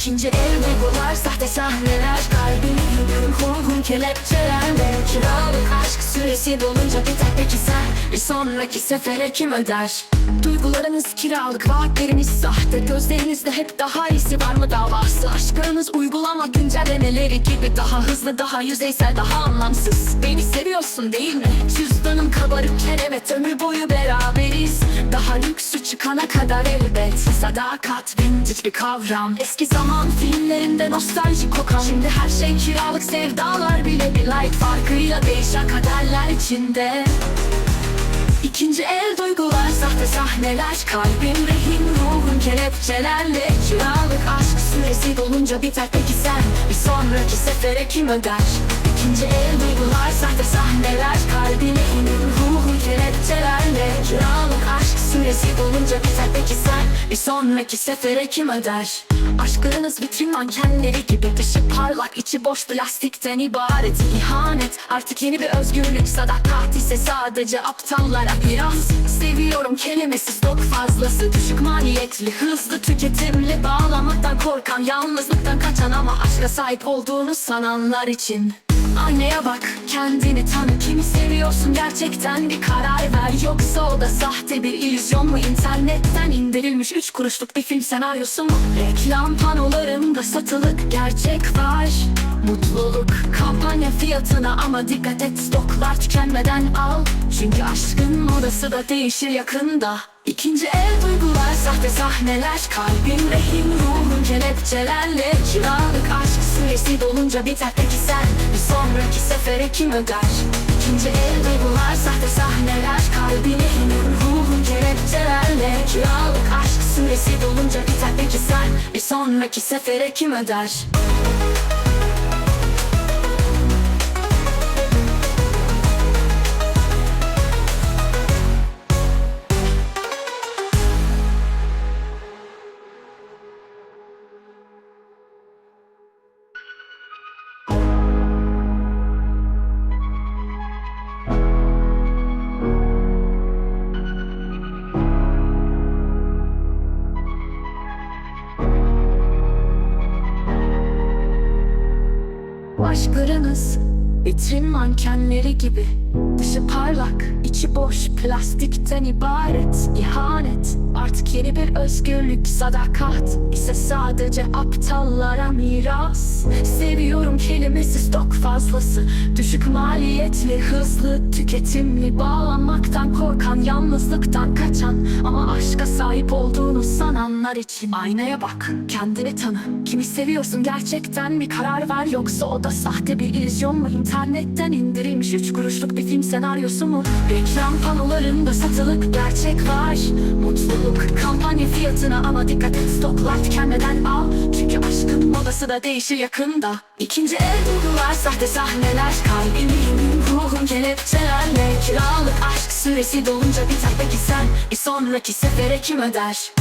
İkinci el duygular sahte sahneler. Kalbini hüküm kurgun kelepçelerle Kiralık aşk süresi dolunca biter peki sen. Bir sonraki sefere kim öder? Duygularınız kiralık vaatleriniz sahte. Gözlerinizde hep daha iyisi var mı davası? Aşkınız uygulama güncellemeleri gibi. Daha hızlı daha yüzeysel daha anlamsız. Beni seviyorsun değil mi? Cüzdanım kabarıkken evet ömür boyu beraberiz. Daha lüksü çıkana kadar elbet. Sadakat vintage bir kavram. Eski zaman filmlerinde nostalji kokan. Şimdi her şey kiralık sevdalar bile bir like farkıyla değişen kaderler içinde. İkinci el duygular, sahte sahneler Kalbim rehin, ruhun kelepçelerle Kiralık aşk süresi dolunca biter. Peki sen Bir sonraki sefere kim öder? İkinci el duygular, sahte sahneler Kalbim rehin, ruhun kelepçelerle Kiralık aşk süresi dolunca biter. Peki sen Bir sonraki sefere kim öder? Aşklarınız vitrin mankenleri gibi Dışı parlak içi boş plastikten ibaret. İhanet artık yeni bir özgürlük Sadakat ise sadece aptallara biraz. Seviyorum kelimesi stok fazlası Düşük maliyetli hızlı tüketimli Bağlamaktan korkan yalnızlıktan kaçan Ama aşka sahip olduğunu sananlar için Aynaya bak, kendini tanı Kimi seviyorsun? Gerçekten bir karar ver. Yoksa o da sahte bir illüzyon mu? İnternetten indirilmiş üç kuruşluk bir film senaryosu mu? Reklam panolarında satılık gerçek var Mutluluk kampanya fiyatına ama dikkat et stoklar tükenmeden al Çünkü aşkın modası da değişir yakında İkinci el duygular, sahte sahneler Kalbin rehin, ruhun kelepçelerle Kiralık aşk süresi dolunca biter peki sen Bir sonraki sefere kim öder? İkinci el duygular, sahte sahneler Kalbin rehin, ruhun kelepçelerle Kiralık aşk süresi dolunca biter peki sen Bir sonraki sefere kim öder? Aşklarınız. Vitrin mankenleri gibi. Dışı parlak, içi boş plastikten ibaret İhanet, artık yeni bir özgürlük Sadakat. İse sadece aptallara miras. Seviyorum kelimesi stok fazlası. Düşük maliyetli, hızlı, tüketimli Bağlanmaktan korkan, yalnızlıktan kaçan. Ama aşka sahip olduğunu sananlar için Aynaya bak, kendini tanı. Kimi seviyorsun gerçekten bir karar ver? Yoksa o da sahte bir illüzyon mu? İnternetten indirilmiş üç kuruşluk bir film senaryosu mu Reklam panolarında satılık gerçek var. Mutluluk kampanya fiyatına ama dikkat et stoklar tükenmeden al. Çünkü aşkın modası da değişir yakında. İkinci el duygular sahte sahneler Kalbinin ruhun kelepçelerle. Kiralık aşk süresi dolunca biter peki sen? Bir sonraki sefere kim öder?